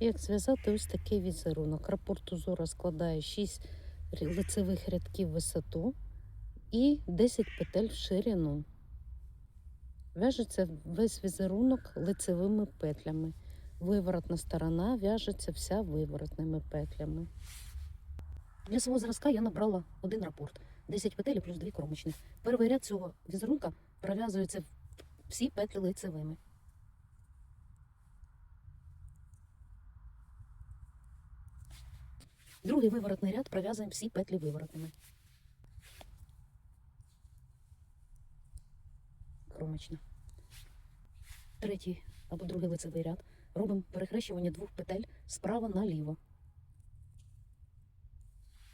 Як зв'язати ось такий візерунок. Рапорт узора складає 6 лицевих рядків висоту і 10 петель в ширину. В'яжеться весь візерунок лицевими петлями. Виворотна сторона в'яжеться вся виворотними петлями. Для свого зразка я набрала один рапорт. 10 петель плюс 2 кромочних. Перший ряд цього візерунка пров'язується всі петлі лицевими. Другий виворотний ряд пров'язуємо всі петлі виворотними. Кромочна. Третій або другий лицевий ряд. Робимо перехрещування двох петель справа наліво.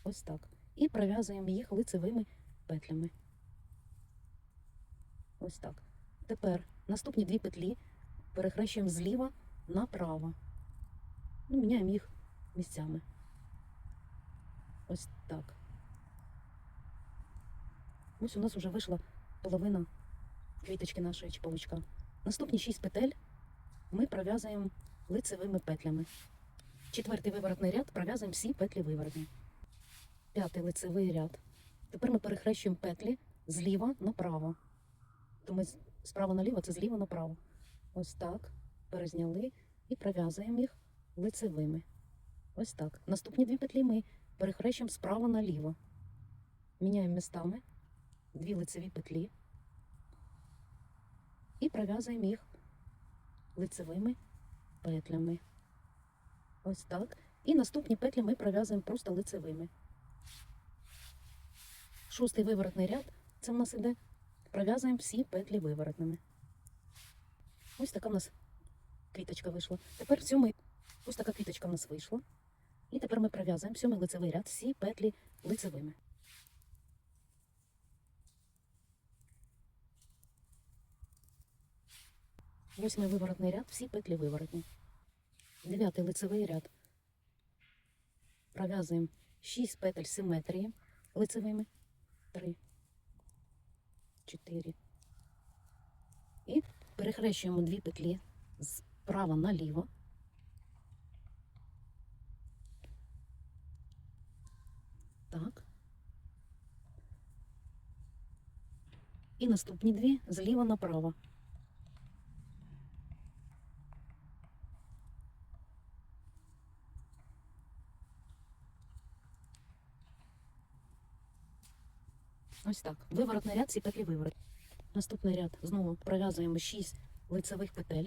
Ось так. І пров'язуємо їх лицевими петлями. Ось так. Тепер наступні дві петлі перехрещуємо зліва направо. Ну, міняємо їх місцями. Ось так. Ось у нас вже вийшла половина квіточки нашої чи павучка. Наступні шість петель ми пров'язуємо лицевими петлями. Четвертий виворотний ряд пров'язуємо всі петлі виворотні. П'ятий лицевий ряд. Тепер ми перехрещуємо петлі зліва направо. То ми з- справа наліво, це зліва направо. Ось так. Перезняли і пров'язуємо їх лицевими. Ось так. Наступні дві петлі ми перехрещуємо справа наліво. Міняємо містами дві лицеві петлі і пров'язуємо їх лицевими петлями. Ось так. І наступні петлі ми пров'язуємо просто лицевими. Шостий виворотний ряд це в нас іде. Пров'язуємо всі петлі виворотними. Ось така в нас квіточка вийшла. Тепер сьомий, ось така квіточка в нас вийшла. І тепер ми пров'язуємо сьомий лицевий ряд, всі петлі лицевими. Восьмий виворотний ряд, всі петлі виворотні. Дев'ятий лицевий ряд. Пров'язуємо 6 петель симетрії лицевими. 3, 4. І перехрещуємо дві петлі справа наліво. Так. І наступні дві зліва направо. Ось так. Виворотний ряд, ці петлі виворот. Наступний ряд знову пров'язуємо 6 лицевих петель.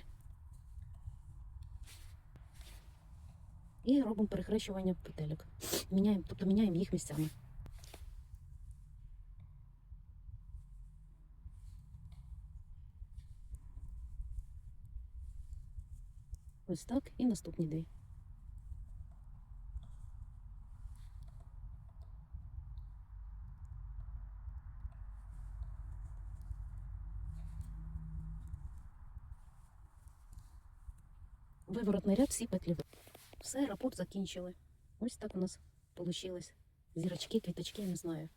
І робимо перехрещування петельок. Міняємо, тобто міняємо їх місцями. Ось так і наступні дві. Виворотний ряд, всі петлі. Все, рапорт закінчили. Ось так у нас вийшло. Зірочки, квіточки, не знаю.